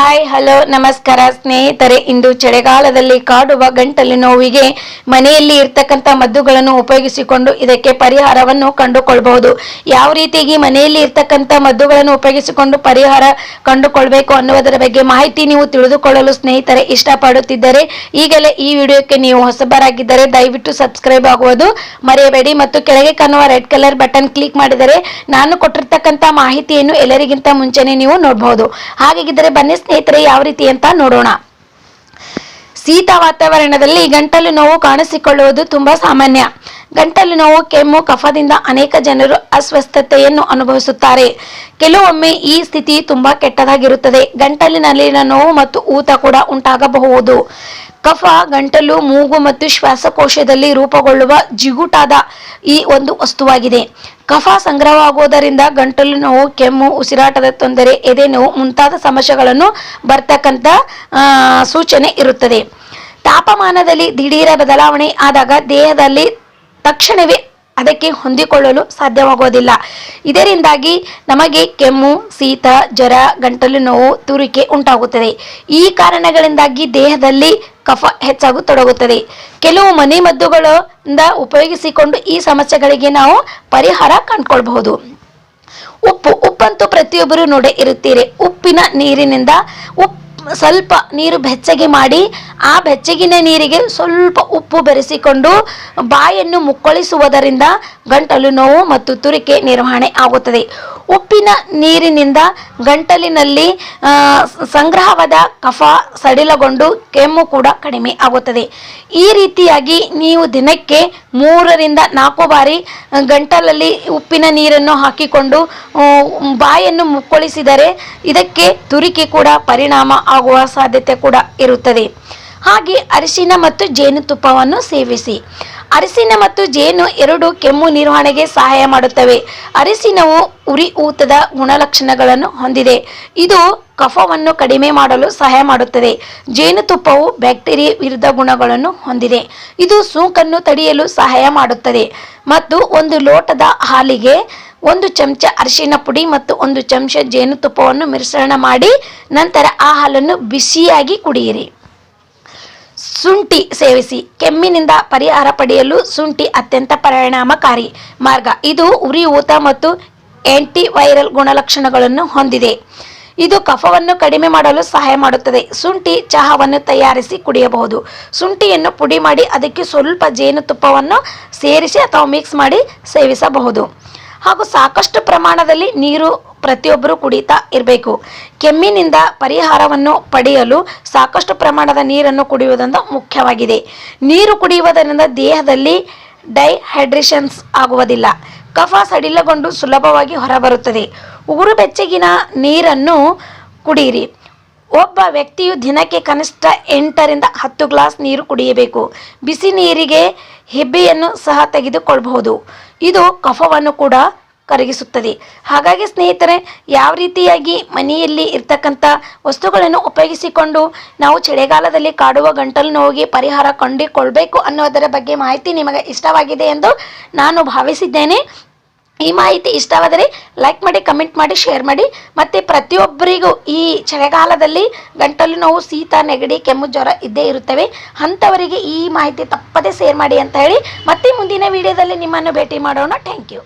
Hi hello ನಮಸ್ಕಾರ ಸ್ನೇಹಿತರೆ. ಇಂದು ಚಳಿಗಾಲದಲ್ಲಿ ಕಾಡುವ ಗಂಟಲು ನೋವಿಗೆ ಮನೆಯಲ್ಲಿ ಇರ್ತಕ್ಕಂಥ ಮದ್ದುಗಳನ್ನು ಉಪಯೋಗಿಸಿಕೊಂಡು ಇದಕ್ಕೆ ಪರಿಹಾರವನ್ನು ಕಂಡುಕೊಳ್ಬಹುದು. ಯಾವ ರೀತಿಯಾಗಿ ಮನೆಯಲ್ಲಿ ಇರ್ತಕ್ಕಂಥ ಮದ್ದುಗಳನ್ನು ಉಪಯೋಗಿಸಿಕೊಂಡು ಪರಿಹಾರ ಕಂಡುಕೊಳ್ಬೇಕು ಅನ್ನುವುದರ ಬಗ್ಗೆ ಮಾಹಿತಿ ನೀವು ತಿಳಿದುಕೊಳ್ಳಲು ಸ್ನೇಹಿತರೆ ಇಷ್ಟಪಡುತ್ತಿದ್ದರೆ, ಈಗಲೇ ಈ ವಿಡಿಯೋಕ್ಕೆ ನೀವು ಹೊಸಬರಾಗಿದ್ದರೆ ದಯವಿಟ್ಟು ಸಬ್ಸ್ಕ್ರೈಬ್ ಆಗುವುದು ಮರೆಯಬೇಡಿ ಮತ್ತು ಕೆಳಗೆ ಕಾಣುವ ರೆಡ್ ಕಲರ್ ಬಟನ್ ಕ್ಲಿಕ್ ಮಾಡಿದರೆ ನಾನು ಕೊಟ್ಟಿರ್ತಕ್ಕಂಥ ಮಾಹಿತಿಯನ್ನು ಎಲ್ಲರಿಗಿಂತ ಮುಂಚೆನೆ ನೀವು ನೋಡಬಹುದು. ಹಾಗಾಗಿದ್ದರೆ ಬನ್ನಿ ಸ್ನೇಹಿತರೆ, ಯಾವ ರೀತಿ ಅಂತ ನೋಡೋಣ. ಶೀತ ವಾತಾವರಣದಲ್ಲಿ ಗಂಟಲು ನೋವು ಕಾಣಿಸಿಕೊಳ್ಳುವುದು ತುಂಬಾ ಸಾಮಾನ್ಯ. ಗಂಟಲು ನೋವು ಕೆಮ್ಮು, ಕಫದಿಂದ ಅನೇಕ ಜನರು ಅಸ್ವಸ್ಥತೆಯನ್ನು ಅನುಭವಿಸುತ್ತಾರೆ. ಕೆಲವೊಮ್ಮೆ ಈ ಸ್ಥಿತಿ ತುಂಬಾ ಕೆಟ್ಟದಾಗಿರುತ್ತದೆ. ಗಂಟಲಿನಲ್ಲಿನ ನೋವು ಮತ್ತು ಊತ ಕೂಡ ಉಂಟಾಗಬಹುದು. ಕಫ, ಗಂಟಲು, ಮೂಗು ಮತ್ತು ಶ್ವಾಸಕೋಶದಲ್ಲಿ ರೂಪುಗೊಳ್ಳುವ ಜಿಗುಟಾದ ಈ ಒಂದು ವಸ್ತುವಾಗಿದೆ. ಕಫ ಸಂಗ್ರಹವಾಗುವುದರಿಂದ ಗಂಟಲು ನೋವು, ಕೆಮ್ಮು, ಉಸಿರಾಟದ ತೊಂದರೆ, ಎದೆ ನೋವು ಮುಂತಾದ ಸಮಸ್ಯೆಗಳನ್ನು ಬರ್ತಕ್ಕಂಥ ಸೂಚನೆ ಇರುತ್ತದೆ. ತಾಪಮಾನದಲ್ಲಿ ದಿಢೀರ ಬದಲಾವಣೆ ಆದಾಗ ದೇಹದಲ್ಲಿ ತಕ್ಷಣವೇ ಅದಕ್ಕೆ ಹೊಂದಿಕೊಳ್ಳಲು ಸಾಧ್ಯವಾಗುವುದಿಲ್ಲ ಇದರಿಂದಾಗಿ ನಮಗೆ ಕೆಮ್ಮು, ಶೀತ, ಜ್ವರ, ಗಂಟಲು ನೋವು, ತುರಿಕೆ ಉಂಟಾಗುತ್ತದೆ. ಈ ಕಾರಣಗಳಿಂದಾಗಿ ದೇಹದಲ್ಲಿ ಕಫ ಹೆಚ್ಚಾಗತೊಡಗುತ್ತದೆ ಕೆಲವು ಮನೆಮದ್ದುಗಳಿಂದ ಉಪಯೋಗಿಸಿಕೊಂಡು ಈ ಸಮಸ್ಯೆಗಳಿಗೆ ನಾವು ಪರಿಹಾರ ಕಂಡುಕೊಳ್ಬಹುದು. ಉಪ್ಪು, ಉಪ್ಪಂತೂ ಪ್ರತಿಯೊಬ್ಬರು ನೋಡೇ ಇರುತ್ತೀರಿ. ಉಪ್ಪಿನ ನೀರಿನಿಂದ ಉಪ್ಪು ಸ್ವಲ್ಪ ನೀರು ಬೆಚ್ಚಗೆ ಮಾಡಿ, ಆ ಬೆಚ್ಚಗಿನ ನೀರಿಗೆ ಸ್ವಲ್ಪ ಉಪ್ಪು ಬೆರೆಸಿಕೊಂಡು ಬಾಯನ್ನು ಮುಕ್ಕಳಿಸುವುದರಿಂದ ಗಂಟಲು ನೋವು ಮತ್ತು ತುರಿಕೆ ನಿರ್ವಹಣೆ ಆಗುತ್ತದೆ. ಉಪ್ಪಿನ ನೀರಿನಿಂದ ಗಂಟಲಿನಲ್ಲಿ ಸಂಗ್ರಹವಾದ ಕಫ ಸಡಿಲಗೊಂಡು ಕೆಮ್ಮು ಕೂಡ ಕಡಿಮೆ ಆಗುತ್ತದೆ. ಈ ರೀತಿಯಾಗಿ ನೀವು ದಿನಕ್ಕೆ ಮೂರರಿಂದ ನಾಲ್ಕು ಬಾರಿ ಗಂಟಲಲ್ಲಿ ಉಪ್ಪಿನ ನೀರನ್ನು ಹಾಕಿಕೊಂಡು ಬಾಯನ್ನು ಮುಕ್ಕಳಿಸಿದರೆ ಇದಕ್ಕೆ ತುರಿಕೆ ಕೂಡ ಪರಿಣಾಮ ಆಗುವ ಸಾಧ್ಯತೆ ಕೂಡ ಇರುತ್ತದೆ. ಹಾಗೆ ಅರಿಶಿನ ಮತ್ತು ಜೇನುತುಪ್ಪವನ್ನು ಸೇವಿಸಿ. ಅರಿಶಿನ ಮತ್ತು ಜೇನು ಎರಡು ಕೆಮ್ಮು ನಿರ್ವಹಣೆಗೆ ಸಹಾಯ ಮಾಡುತ್ತವೆ. ಅರಿಶಿನವು ಉರಿ ಊತದ ಗುಣಲಕ್ಷಣಗಳನ್ನು ಹೊಂದಿದೆ. ಇದು ಕಫವನ್ನು ಕಡಿಮೆ ಮಾಡಲು ಸಹಾಯ ಮಾಡುತ್ತದೆ. ಜೇನುತುಪ್ಪವು ಬ್ಯಾಕ್ಟೀರಿಯಾ ವಿರುದ್ಧ ಗುಣಗಳನ್ನು ಹೊಂದಿದೆ. ಇದು ಸೋಂಕನ್ನು ತಡೆಯಲು ಸಹಾಯ ಮಾಡುತ್ತದೆ. ಮತ್ತು ಒಂದು ಲೋಟದ ಹಾಲಿಗೆ ಒಂದು ಚಮಚ ಅರಿಶಿನ ಪುಡಿ ಮತ್ತು ಒಂದು ಚಮಚ ಜೇನುತುಪ್ಪವನ್ನು ಮಿಶ್ರಣ ಮಾಡಿ ನಂತರ ಆ ಹಾಲನ್ನು ಬಿಸಿಯಾಗಿ ಕುಡಿಯಿರಿ. ಶುಂಠಿ ಸೇವಿಸಿ. ಕೆಮ್ಮಿನಿಂದ ಪರಿಹಾರ ಪಡೆಯಲು ಶುಂಠಿ ಅತ್ಯಂತ ಪರಿಣಾಮಕಾರಿ ಮಾರ್ಗ. ಇದು ಉರಿ, ಊತ ಮತ್ತು ಆಂಟಿವೈರಲ್ ಗುಣಲಕ್ಷಣಗಳನ್ನು ಹೊಂದಿದೆ. ಇದು ಕಫವನ್ನು ಕಡಿಮೆ ಮಾಡಲು ಸಹಾಯ ಮಾಡುತ್ತದೆ. ಶುಂಠಿ ಚಹಾವನ್ನು ತಯಾರಿಸಿ ಕುಡಿಯಬಹುದು. ಶುಂಠಿಯನ್ನು ಪುಡಿ ಮಾಡಿ ಅದಕ್ಕೆ ಸ್ವಲ್ಪ ಜೇನುತುಪ್ಪವನ್ನು ಸೇರಿಸಿ ಅಥವಾ ಮಿಕ್ಸ್ ಮಾಡಿ ಸೇವಿಸಬಹುದು. ಹಾಗೂ ಸಾಕಷ್ಟು ಪ್ರಮಾಣದಲ್ಲಿ ನೀರು ಪ್ರತಿಯೊಬ್ಬರು ಕುಡಿತಾ ಇರಬೇಕು. ಕೆಮ್ಮಿನಿಂದ ಪರಿಹಾರವನ್ನು ಪಡೆಯಲು ಸಾಕಷ್ಟು ಪ್ರಮಾಣದ ನೀರನ್ನು ಕುಡಿಯುವುದರಿಂದ ಮುಖ್ಯವಾಗಿದೆ. ನೀರು ಕುಡಿಯುವುದರಿಂದ ದೇಹದಲ್ಲಿ ಡೈಹೈಡ್ರೇಷನ್ಸ್ ಆಗುವುದಿಲ್ಲ. ಕಫ ಸಡಿಲಗೊಂಡು ಸುಲಭವಾಗಿ ಹೊರಬರುತ್ತದೆ. ಉಗುರು ಬೆಚ್ಚಗಿನ ನೀರನ್ನು ಕುಡಿಯಿರಿ. ಒಬ್ಬ ವ್ಯಕ್ತಿಯು ದಿನಕ್ಕೆ ಕನಿಷ್ಠ ಎಂಟರಿಂದ ಹತ್ತು ಗ್ಲಾಸ್ ನೀರು ಕುಡಿಯಬೇಕು. ಬಿಸಿ ನೀರಿಗೆ ಹೆಬ್ಬೆಯನ್ನು ಸಹ ತೆಗೆದುಕೊಳ್ಳಬಹುದು ಇದು ಕಫವನ್ನು ಕೂಡ ಕರಗಿಸುತ್ತದೆ. ಹಾಗಾಗಿ ಸ್ನೇಹಿತರೆ, ಯಾವ ರೀತಿಯಾಗಿ ಮನೆಯಲ್ಲಿ ಇರ್ತಕ್ಕಂಥ ವಸ್ತುಗಳನ್ನು ಉಪಯೋಗಿಸಿಕೊಂಡು ನಾವು ಚಳಿಗಾಲದಲ್ಲಿ ಕಾಡುವ ಗಂಟಲು ನೋವಿಗೆ ಪರಿಹಾರ ಕಂಡುಕೊಳ್ಬೇಕು ಅನ್ನೋದರ ಬಗ್ಗೆ ಮಾಹಿತಿ ನಿಮಗೆ ಇಷ್ಟವಾಗಿದೆ ಎಂದು ನಾನು ಭಾವಿಸಿದ್ದೇನೆ. ಈ ಮಾಹಿತಿ ಇಷ್ಟವಾದರೆ ಲೈಕ್ ಮಾಡಿ ಕಮೆಂಟ್ ಮಾಡಿ ಶೇರ್ ಮಾಡಿ. ಮತ್ತು ಪ್ರತಿಯೊಬ್ಬರಿಗೂ ಈ ಚಳಿಗಾಲದಲ್ಲಿ ಗಂಟಲು ನೋವು, ಶೀತ, ನೆಗಡಿ, ಕೆಮ್ಮು, ಜ್ವರ ಇದ್ದೇ ಇರುತ್ತವೆ. ಅಂಥವರಿಗೆ ಈ ಮಾಹಿತಿ ತಪ್ಪದೇ ಶೇರ್ ಮಾಡಿ ಅಂತ ಹೇಳಿ. ಮತ್ತೆ ಮುಂದಿನ ವಿಡಿಯೋದಲ್ಲಿ ನಿಮ್ಮನ್ನು ಭೇಟಿ ಮಾಡೋಣ. Thank you